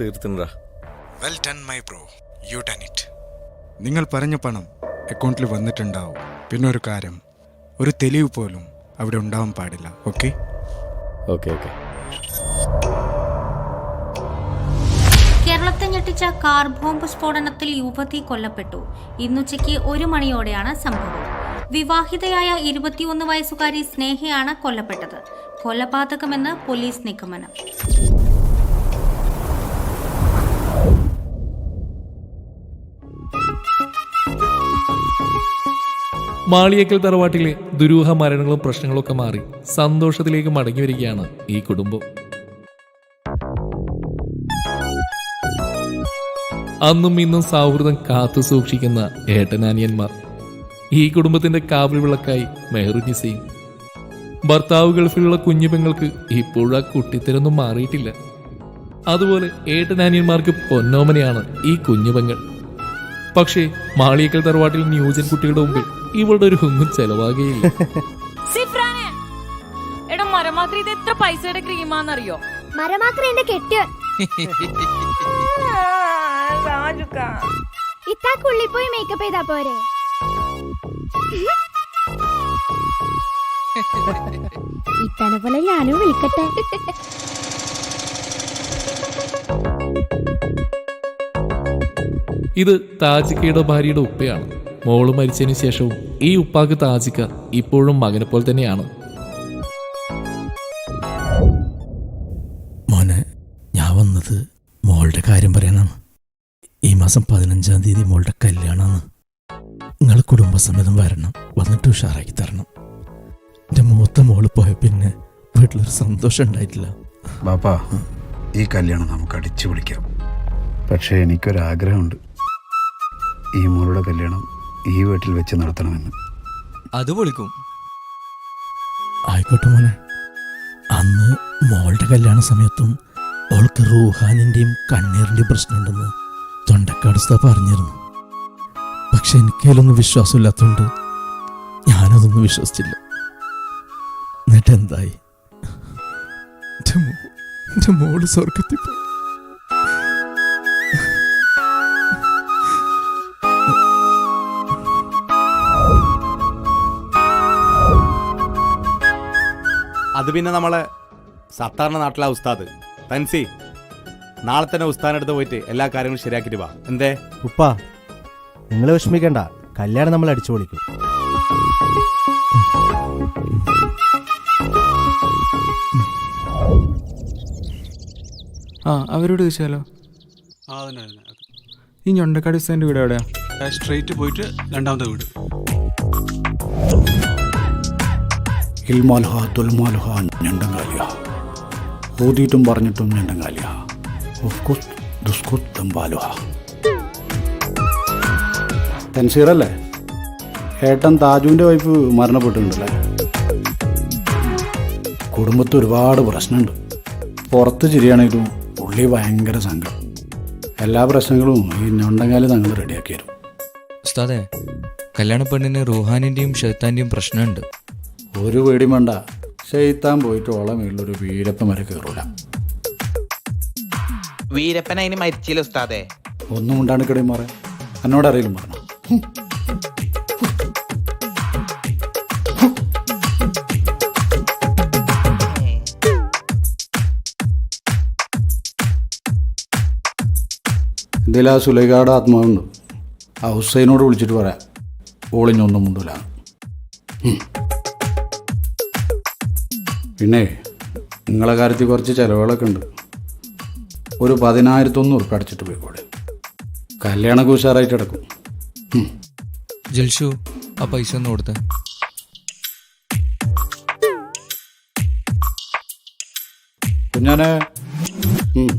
തീർത്തിണ്ടാ. Well done my bro you done it നിങ്ങൾ പറഞ്ഞ പണം അക്കൗണ്ടിൽ വന്നിട്ടുണ്ടാവും. പിന്നെ ഒരു കാര്യം ഒരു തെളിവ് പോലും അവിടെ ഉണ്ടാവാൻ പാടില്ല ഓക്കെ? Okay okay. കേരളത്തെ ഞെട്ടിച്ച കാർ ബോംബ് സ്ഫോടനത്തിൽ യുവതി കൊല്ലപ്പെട്ടു. ഇന്നുച്ചയ്ക്ക് ഒരു മണിയോടെയാണ് സംഭവം. വിവാഹിതയായ ഇരുപത്തിയൊന്ന് വയസ്സുകാരി സ്നേഹയാണ് കൊല്ലപ്പെട്ടത്. കൊലപാതകമെന്ന് പോലീസ് നിഗമനം. മാളിയേക്കൽ തറവാട്ടിലെ ദുരൂഹ മരണങ്ങളും പ്രശ്നങ്ങളും ഒക്കെ മാറി സന്തോഷത്തിലേക്ക് മടങ്ങി വരികയാണ് ഈ കുടുംബം. അന്നും ഇന്നും സൗഹൃദം കാത്തു സൂക്ഷിക്കുന്ന ഏട്ടനാനിയന്മാർ. ഈ കുടുംബത്തിന്റെ കാവൽ വിളക്കായി മെഹറുനിസയും ഭർത്താവ് ഗൾഫിലുള്ള കുഞ്ഞു പെങ്ങൾക്ക് ഇപ്പോഴും ആ കുട്ടിത്തരൊന്നും മാറിയിട്ടില്ല. അതുപോലെ ഏട്ടനാനിയന്മാർക്ക് പൊന്നോമനയാണ് ഈ കുഞ്ഞുപെങ്ങൾ പക്ഷേ മാളിയേക്കൽ തറവാട്ടിൽ നിയോജൻ കുട്ടികളുടെ മുമ്പിൽ ഇവളുടെ ഒരു ഹുങ്ങും ചെലവാകുകയില്ല സിഫ്രാനെ എടാ മരമാക്രി ഇത് എത്ര പൈസയുടെ ക്രീമാന്നറിയോ? മരമാക്ര എന്റെ കെട്ടിയോൻ. ഇത്താക്കുള്ളിൽ പോയി മേക്കപ്പ് ചെയ്താ പോരെ. ഇത്തനെ പോലെ ഞാനും വിളിക്കട്ടെ. ഇത് താജിക്കയുടെ ഭാര്യയുടെ ഉപ്പയാണ്. മോൾ മരിച്ചതിന് ശേഷവും ഈ ഉപ്പാക്ക് താജിക്ക ഇപ്പോഴും മകനെ പോലെ തന്നെയാണ്. മോനെ ഞാൻ വന്നത് മോളുടെ കാര്യം പറയാനാണ് ഈ മാസം പതിനഞ്ചാം തീയതി മോളുടെ കല്യാണമാണ്. നിങ്ങൾ കുടുംബസമേതം വരണം വന്നിട്ട് ഉഷാറാക്കി തരണം. എന്റെ മൂത്ത മോൾ പോയ പിന്നെ വീട്ടിലൊരു സന്തോഷം ഉണ്ടായിട്ടില്ല. ബാപ്പാ ഈ കല്യാണം നമുക്ക് അടിച്ചു പിടിക്കാം പക്ഷേ എനിക്കൊരാഗ്രഹമുണ്ട്. ഈ മോളുടെ കല്യാണം ഈ വീട്ടിൽ വെച്ച് നടത്തണമെന്ന്. അത് പൊളിക്കും. ആയിക്കോട്ടെ മോനെ. അന്ന് മോളുടെ കല്യാണ സമയത്തും അവൾക്ക് റൂഹാനിന്റെയും കണ്ണീറിന്റെയും പ്രശ്നമുണ്ടെന്ന് തൊണ്ടക്കാട് പറഞ്ഞിരുന്നു. പക്ഷെ എനിക്കതിലൊന്നും വിശ്വാസമില്ലാത്തതുകൊണ്ട് ഞാനതൊന്നും വിശ്വസിച്ചില്ല. എന്നിട്ട് എന്തായി എന്റെ മോൾ സ്വർഗത്തിൽ പോയി. അത് പിന്നെ നമ്മളെ സാധാരണ നാട്ടിലെ ഉസ്താദ്. തൻസി നാളെ തന്നെ ഉസ്താദിനടുത്ത് പോയിട്ട് എല്ലാ കാര്യങ്ങളും ശരിയാക്കിയിട്ട് വാ. എന്തേ? ഉപ്പ നിങ്ങൾ വിഷമിക്കണ്ട. കല്യാണം നമ്മൾ അടിച്ചു പൊളിക്കും. ആ അവരോട് ചോദിച്ചാലോ? ഈ ഞൊണ്ടക്കാട് ഉസ്താന്റെ വീട് എവിടെയാ? സ്ട്രെയിറ്റ് പോയിട്ട് രണ്ടാമത്തെ വീട്. ഇൽമാൽഹ തുൽമാൽഹ ഞണ്ടങ്കാലിയ. ഓതിയിട്ടും പറഞ്ഞിട്ടും ഞണ്ടങ്കാലിയ. തൻസീറല്ലേ? ഏട്ടൻ താജുവിന്റെ വൈഫ് മരണപ്പെട്ടിട്ടുണ്ടല്ലേ? കുടുംബത്തിൽ ഒരുപാട് പ്രശ്നമുണ്ട് പുറത്ത് ചിരിയാണെങ്കിലും ഉള്ളി ഭയങ്കര സങ്കടം. എല്ലാ പ്രശ്നങ്ങളും ഈ ഞൊണ്ടങ്കാലി തങ്ങൾ റെഡിയാക്കി കല്യാണ പെണ്ണിന് റുഹാനിന്റെയും ഷെത്താന്റെയും പ്രശ്നമുണ്ട്. ഒരു പേടി വേണ്ട. ചെയ്ത്താൻ പോയിട്ട് ഓളം വീട്ടിലൊരു വീരപ്പൻ വരെ കയറൂല വീരപ്പൻ അതിന് മരിച്ചില്ല ഉസ്താദേ. ഒന്നും ഉണ്ടാണ് കിടയും മാറേ. എന്നോട് അറിയില്ല പറഞ്ഞു ഇതിൽ ആ സുലൈഖാട് ആത്മാവുണ്ട്. ആ ഹുസൈനോട് വിളിച്ചിട്ട് പറയാം. ഓളിഞ്ഞൊന്നും മുണ്ടില്ല പിന്നെ നിങ്ങളെ കാര്യത്തിൽ കുറച്ച് ചിലവുകളൊക്കെ ഉണ്ട്. ഒരു പതിനായിരത്തൊന്ന് ഉറുപ്പ് അടച്ചിട്ട് പോയിക്കോടെ കല്യാണമൊക്കെ ഉഷാറായിട്ട് കിടക്കും ജൽഷു ആ പൈസ ഒന്ന് കൊടുത്തേ. കുഞ്ഞാനെ. ഉം.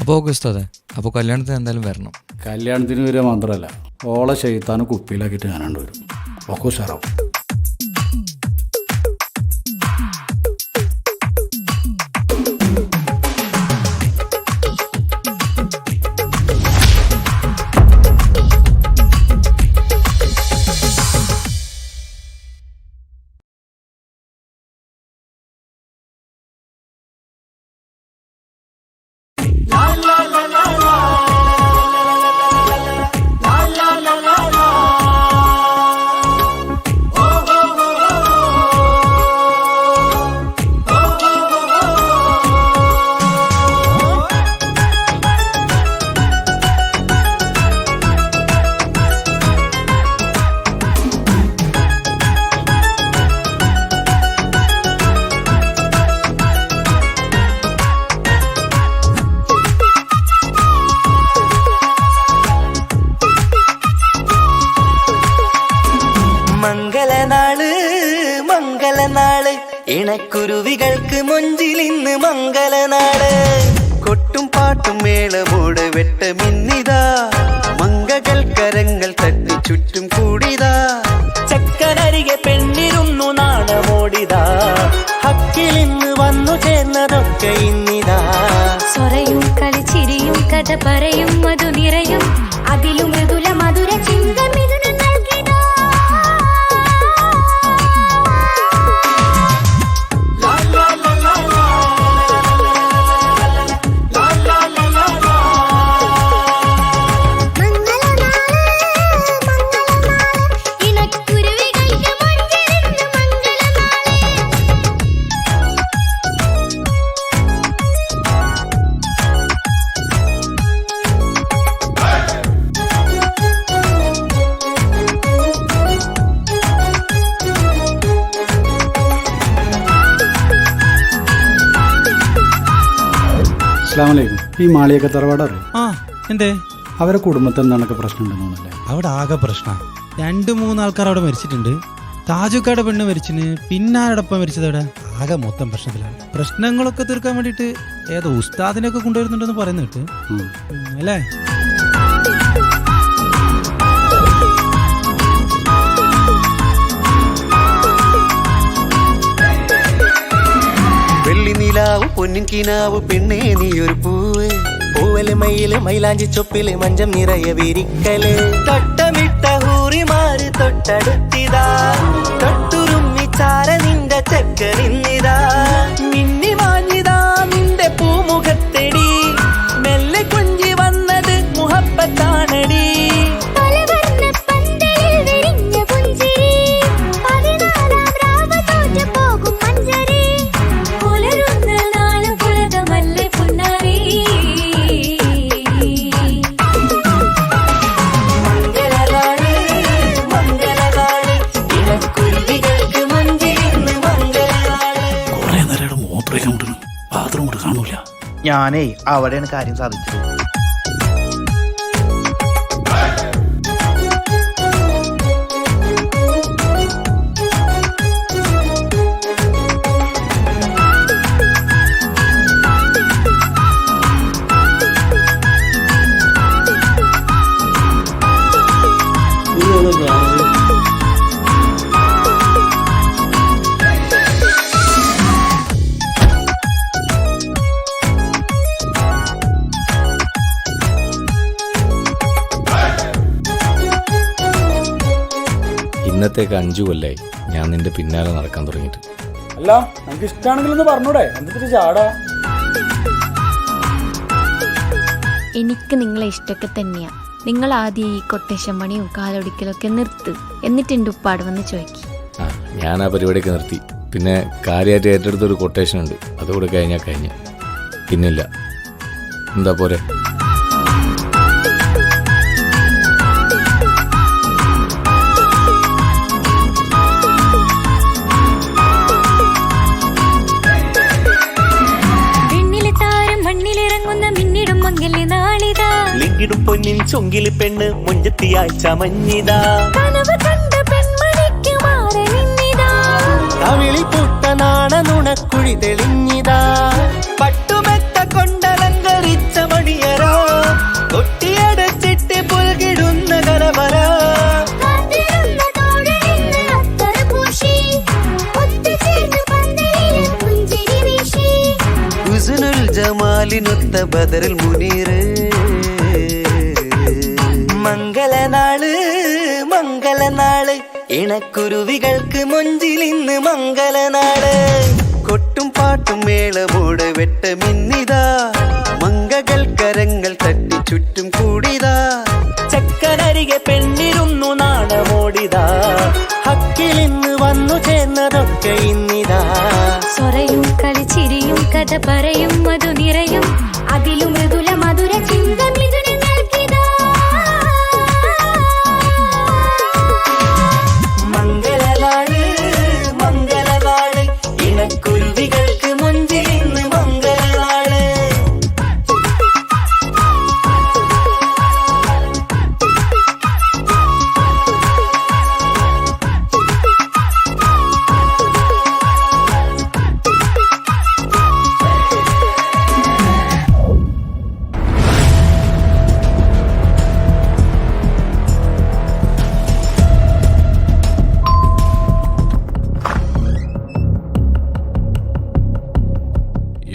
അപ്പോൾ ഓക്കെ ഉസ്താദെ അപ്പോൾ കല്യാണത്തിന് എന്തായാലും വരണം. കല്യാണത്തിന് വരിക മാത്രമല്ല ഓളെ ചെയ്താനും കുപ്പിയിലാക്കിയിട്ട് ഞാനാണ്ട് വരും. ഒക്കെ ഉഷാറാവും കഥ പറയും അസ്ലാമലൈക്കും ഈ മാളിയൊക്കെ തറവാട് അറിയും ആ എന്തേ? അവരെ കുടുംബത്തിൽ നിന്നൊക്കെ പ്രശ്നം ഉണ്ടെന്നല്ലേ അവിടെ ആകെ പ്രശ്ന. രണ്ട് മൂന്ന് ആൾക്കാർ അവിടെ മരിച്ചിട്ടുണ്ട്. താജുക്കാടെ പെണ്ണ് മരിച്ചിന്. പിന്നെ ആരോടൊപ്പം മരിച്ചത് അവിടെ ആകെ മൊത്തം പ്രശ്നത്തിലാണ്. പ്രശ്നങ്ങളൊക്കെ തീർക്കാൻ വേണ്ടിയിട്ട് ഏതോ ഉസ്താദിനെയൊക്കെ കൊണ്ടുവരുന്നുണ്ടെന്ന് പറയുന്നു കേട്ട്. അല്ലേ? നിലാവ് പൊന്നിൻ കിനാവ് പെണ്ണേ നീ ഒരു പൂവ്. പൂവൽ മയിൽ മൈലാഞ്ചി ചൊപ്പിൽ മഞ്ചം നിറയെ വിരിക്കൽ. തൊട്ടമിട്ട ഹൂറിമാര് തൊട്ടടുത്തിതാ. ചാര നിന്റെ ചെക്കനിന്നിതാ ഞാനേ അവിടെയാണ് കാര്യം സാധിച്ചത്. ഇന്നത്തേക്ക് അഞ്ചു കൊല്ലായി. ഞാൻ നിന്റെ പിന്നാലെ നടക്കാൻ തുടങ്ങിയിട്ട്. അല്ല നമുക്ക് ഇഷ്ടമാണെങ്കിൽ ഒന്ന് പറഞ്ഞൂടെ? എന്തിട്ട് ചാടാ? എനിക്ക് നിങ്ങളെ ഇഷ്ടമൊക്കെ തന്നെയാ. നിങ്ങൾ ആദ്യം ഈ കൊട്ടേഷൻ പണിയും കാലൊടിക്കലൊക്കെ നിർത്ത്. എന്നിട്ട് എന്റെ ഉപ്പാട് വന്ന് ചോദിക്കും. ആ ഞാൻ ആ പരിപാടിയൊക്കെ നിർത്തി. പിന്നെ കാര്യമായിട്ട് ഏറ്റെടുത്തൊരു കൊട്ടേഷൻ ഉണ്ട്. അതുകൂടെ കഴിഞ്ഞാൽ കഴിഞ്ഞ. പിന്നില്ല. എന്താ പോരെ? ലിങ്കിടും പൊന്നിൻ ചൊങ്കിൽ പെണ്ണ് മുഞ്ചത്തിയായി ചമഞ്ഞിതാ. കവിളി പൂത്ത നാണ നുണക്കുഴി തെളിഞ്ഞിതാ. പട്ടുമെത്ത കൊണ്ടലങ്കരിച്ച മണിയരോ കൊട്ടിയടച്ചിട്ട് പുൽകിടുന്ന കലമര ജമാലിനൊത്ത ബദറിൽ മുനീറ്. ഇണക്കുരുവികൾക്ക് മുഞ്ചിൽ ഇന്ന് മംഗലനാട്. കൊട്ടും പാട്ടും മേളമോട് വെട്ടമിന്നിതാ. മംഗകൾ കരങ്ങൾ തട്ടി ചുറ്റും കൂടിതാ. ചക്കനരികെ പെണ്ണിരുന്നു നാണമോടിതാ. ഹക്കിൽ ഇന്ന് വന്നു ചേർന്നതൊക്കെ ഇന്നിതാ. സ്വരയും കളിച്ചിരിയും കഥ പറയും മധു നിറയും അതിലും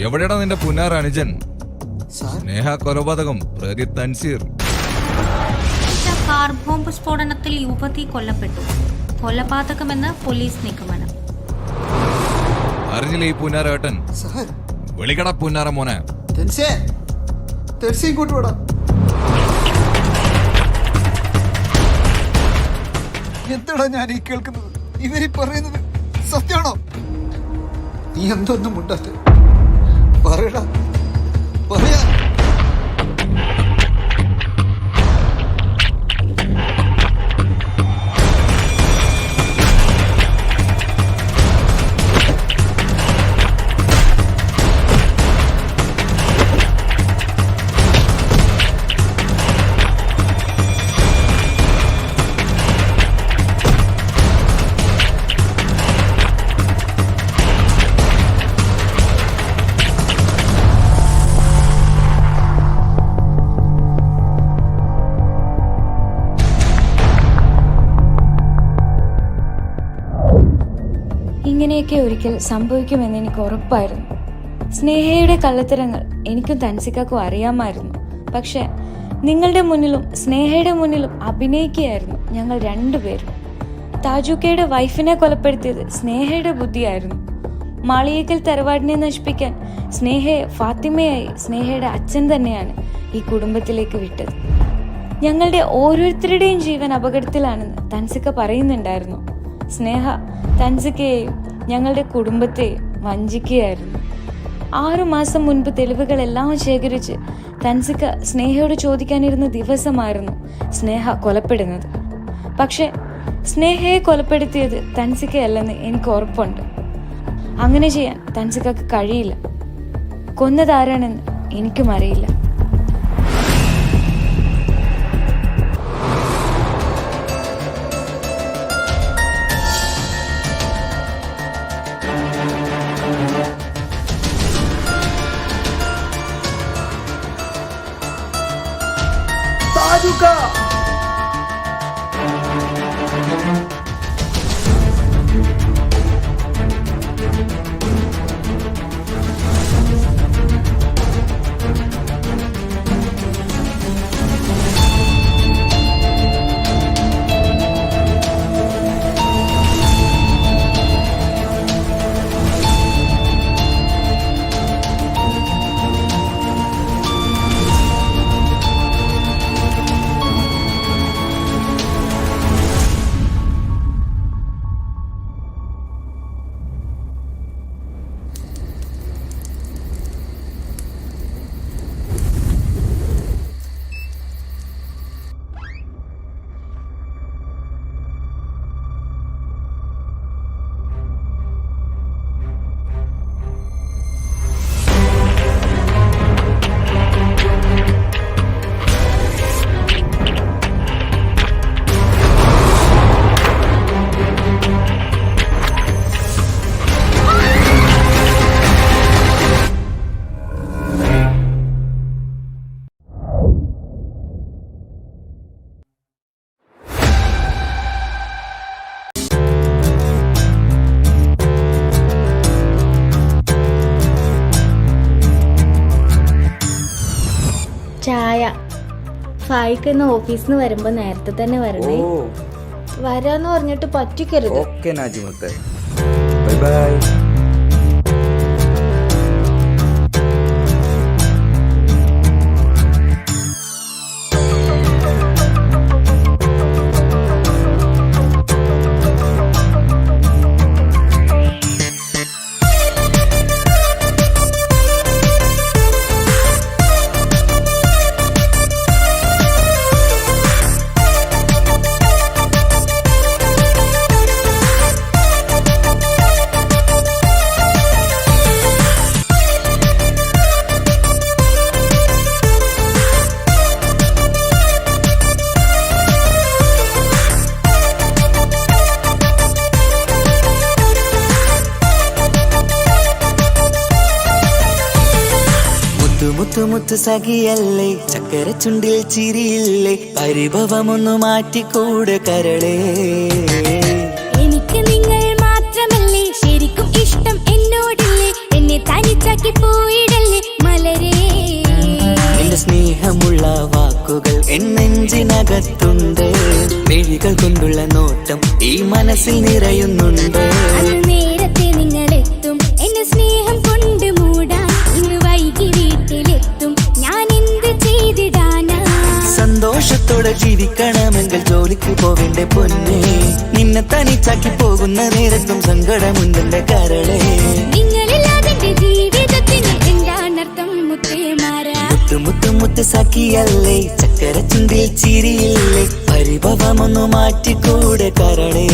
എവിടെയാടാ നിന്റെ പുന്നാർ അനുജൻ സ്നേഹ കൊലപാതകം പ്രതി തൻസീർ. കാർ ബോംബ് സ്ഫോടനത്തിൽ യുവതി കൊല്ലപ്പെട്ടു. കൊലപാതകമെന്ന് പോലീസ് നിഗമനം. അറിഞ്ഞില്ലേ ഈ പുന്നാരേട്ടൻ വിളിക്കട പുന്നാര മോനെ. എന്താടാ ഞാൻ ഈ കേൾക്കുന്നത്? ഇവരി പറയുന്നത് സത്യമാണോ? നീ എന്തൊന്നും മുണ്ടാത്ത പറയടാ. പറയാ ഒരിക്കൽ സംഭവിക്കുമെന്ന് എനിക്ക് ഉറപ്പായിരുന്നു. സ്നേഹയുടെ കള്ളത്തരങ്ങൾ എനിക്കും തൻസിക്കാക്കും അറിയാമായിരുന്നു. പക്ഷെ നിങ്ങളുടെ മുന്നിലും സ്നേഹയുടെ മുന്നിലും അഭിനയിക്കുകയായിരുന്നു ഞങ്ങൾ രണ്ടുപേരും. താജുക്കയുടെ വൈഫിനെ കൊലപ്പെടുത്തിയത് സ്നേഹയുടെ ബുദ്ധിയായിരുന്നു. മാളിയേക്കൽ തറവാടിനെ നശിപ്പിക്കാൻ സ്നേഹയെ ഫാത്തിമയായി സ്നേഹയുടെ അച്ഛൻ തന്നെയാണ് ഈ കുടുംബത്തിലേക്ക് വിട്ടത്. ഞങ്ങളുടെ ഓരോരുത്തരുടെയും ജീവൻ അപകടത്തിലാണെന്ന് തൻസിക്ക പറയുന്നുണ്ടായിരുന്നു. സ്നേഹ തൻസിക്കയെയും ഞങ്ങളുടെ കുടുംബത്തെ വഞ്ചിക്കുകയായിരുന്നു. ആറു മാസം മുൻപ് തെളിവുകളെല്ലാം ശേഖരിച്ച് തൻസിക്ക സ്നേഹയോട് ചോദിക്കാനിരുന്ന ദിവസമായിരുന്നു സ്നേഹ കൊലപ്പെടുന്നത്. പക്ഷെ സ്നേഹയെ കൊലപ്പെടുത്തിയത് തൻസിക്കയല്ലെന്ന് എനിക്ക് ഉറപ്പുണ്ട്. അങ്ങനെ ചെയ്യാൻ തൻസിക്കക്ക് കഴിയില്ല. കൊന്നതാരാണെന്ന് എനിക്കും അറിയില്ല. ഫായിക്ക് ഇന്ന് ഓഫീസിൽ നിന്ന് വരുമ്പോ നേരത്തെ തന്നെ വരണേ. വരാന്ന് പറഞ്ഞിട്ട് പറ്റിക്കരുത്. ഓക്കെ നാജിമുത്തെ ബൈ ബൈ. സഖിയല്ലേ? ചക്കര ചുണ്ടിൽ ചിരിയില്ലേ? പരിഭവമൊന്നു മാറ്റിക്കൂട് കരളേ. എനിക്ക് നിങ്ങൾ മാത്രമല്ലേ? ശരിക്കും ഇഷ്ടം എന്നോടില്ലേ? എന്നെ തനിച്ചാക്കി പോയിടല്ലേ? മലരേ. എന്റെ സ്നേഹമുള്ള വാക്കുകൾ എന്നെഞ്ചിനകത്തുണ്ട് മെഴികൾ കൊണ്ടുള്ള നോട്ടം ഈ മനസ്സിൽ നിറയുന്നുണ്ട്. സന്തോഷത്തോടെ ജീവിക്കണമെങ്കിൽ ജോലിക്ക് പോവേണ്ട പൊന്നെ. നിന്നെ തനിച്ചാക്കി പോകുന്ന നേരത്തും സങ്കടമുണ്ടെന്റെ കരളെ. മുത്ത് സഖിയല്ലേ ചക്കര ചുണ്ടിൽ ചിരിയില്ലേ പരിഭവമൊന്നു മാറ്റിക്കൂടെ കരളേ.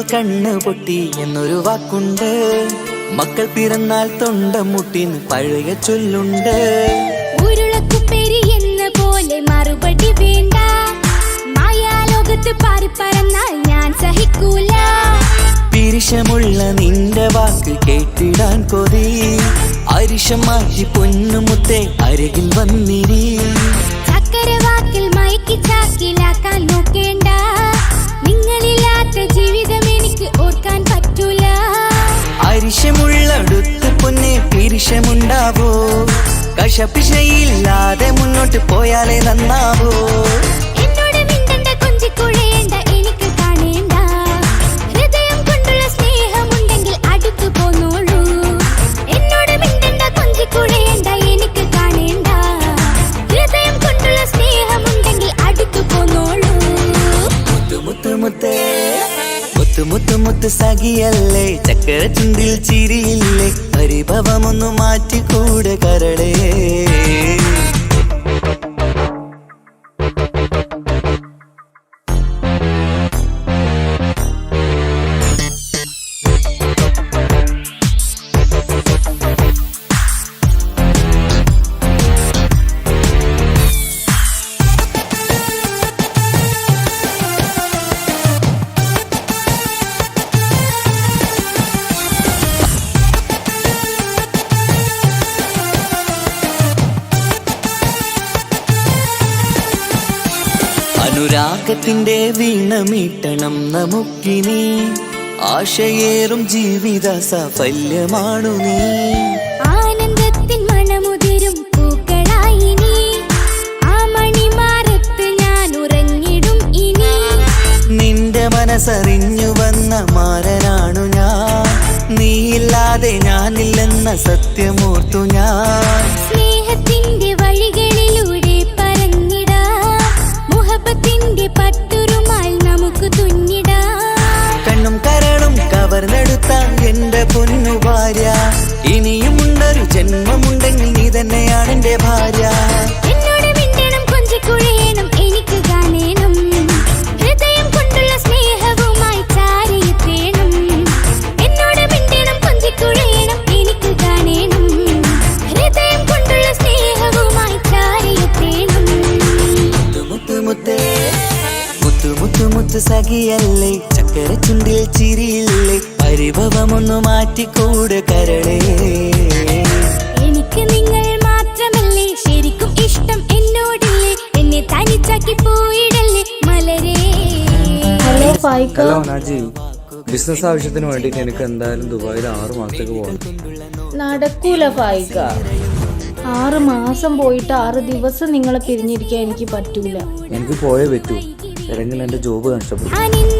കെട്ടിയാൽ കണ്ണ് പൊട്ടി എന്നൊരു വാക്കുണ്ട്. മക്കൾ പിറന്നാൽ തൊണ്ട മുട്ടി പഴയ ചൊല്ലുണ്ട്. ഉരുളക്കുപ്പേരി എന്ന പോലെ മറുപടി വേണ്ട. മായാലോകത്ത് പാറിപ്പറന്നാൽ ഞാൻ സഹിക്കൂല. പിരിശമുള്ള നിന്റെ വാക്ക് കേട്ടിടാൻ കൊതി. അരിശം മാറ്റി പൊന്നുമുത്തെ അരകിൽ വന്നിരി ചക്കര വാക്കിൽ മയക്കി ചാക്കിലാക്കാൻ നോക്കേണ്ട. ഓർക്കാൻ പറ്റൂല. അരിശമുള്ളടുത്ത് പൊന്നെ പിരിശമുണ്ടാവോ? കശപിശയില്ലാതെ മുന്നോട്ട് പോയാലേ നന്നാവോ? മുത്തു മുത്തു സഖിയല്ലേ? ചക്കര ചുണ്ടിൽ ചിരിയില്ലേ? പരിഭവമൊന്നു മാറ്റിക്കൂടെ കരളേ. അനുരാഗത്തിന്റെ വീണമീട്ടണം നമുക്കിനി. ആശയേറും ജീവിത സഫല്യമാണു നീ. ആനന്ദത്തിൻ മണമുതിരും പൂക്കളായി നീ. ആ ഞാൻ ഉറങ്ങിടും ഇനി. നിന്റെ മനസ്സറിഞ്ഞു വന്ന മാരനാണു ഞാൻ. നീ നീയില്ലാതെ ഞാനില്ലെന്ന സത്യമൂർത്തു ഞാൻ. മുഹബത്തിന്റെ പട്ടുറുമാൽ നമുക്ക് തുന്നിടാം. കണ്ണും കരളും കവർന്നെടുത്ത എന്റെ പൊന്നു ഭാര്യ. ഇനിയുമുണ്ടൊരു ജന്മമുണ്ടെങ്കിൽ നീ തന്നെയാണ് എന്റെ ഭാര്യ. മുത്തു സഖിയല്ലേ? ചക്കര ചുണ്ടിൽ ചിരിയില്ലേ? പരിഭവമൊന്നു മാറ്റിക്കൂടെ കരളേ. എനിക്ക് നിങ്ങൾ മാത്രമല്ലേ? ശരിക്കും ഇഷ്ടം എന്നോടില്ലേ? എന്നെ തനിച്ചാക്കി പോയിടല്ലേ? മലരേ. Hello Faika. Hello Naji. Business ആവശ്യത്തിന് വേണ്ടിയിട്ട് എനിക്ക് എന്തായാലും ദുബായിൽ ആറ് മാസത്തേക്ക് പോകണം. നടക്കൂല ഫായിക്ക ആറ് മാസം പോയിട്ട് ആറ് ദിവസം നിങ്ങളെ പിരിഞ്ഞിരിക്കാൻ എനിക്ക് പറ്റൂല. എനിക്ക് പോയേ പറ്റൂ. അല്ലെങ്കിൽ എന്റെ ജോബ് നഷ്ടപ്പെടും ഞാൻ എന്ത്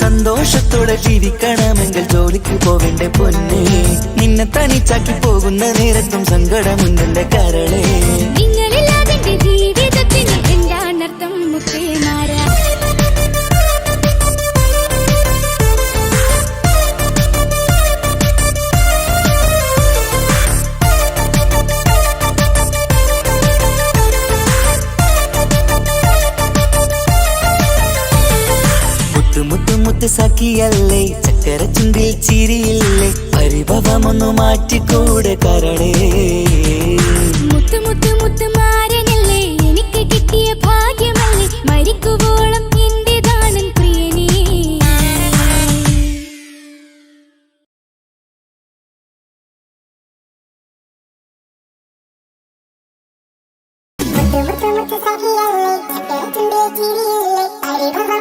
സന്തോഷത്തോടെ ജീവിക്കണമെങ്കിൽ ജോലിക്ക് പോവേണ്ട പൊന്നെ. നിന്നെ തനിച്ചാക്കി പോകുന്ന നേരത്തും സങ്കടമുണ്ടെന്റെ കരളേ. മുത്ത് സഖിയല്ലേ? ചക്കര ചുണ്ടിൽ ചിരിയില്ലേ? പരിഭവമൊന്നു മാറ്റിക്കൂടെ കരടേ മുത്ത് മുത്ത് മുത്ത് മാരനല്ലേ? എനിക്ക് കിട്ടിയ ഭാഗ്യമല്ലേ? മരിക്കുവോളം മുത്തു മുത്തു മുത്തു ചിരിയില്ലേ? പരിഭവം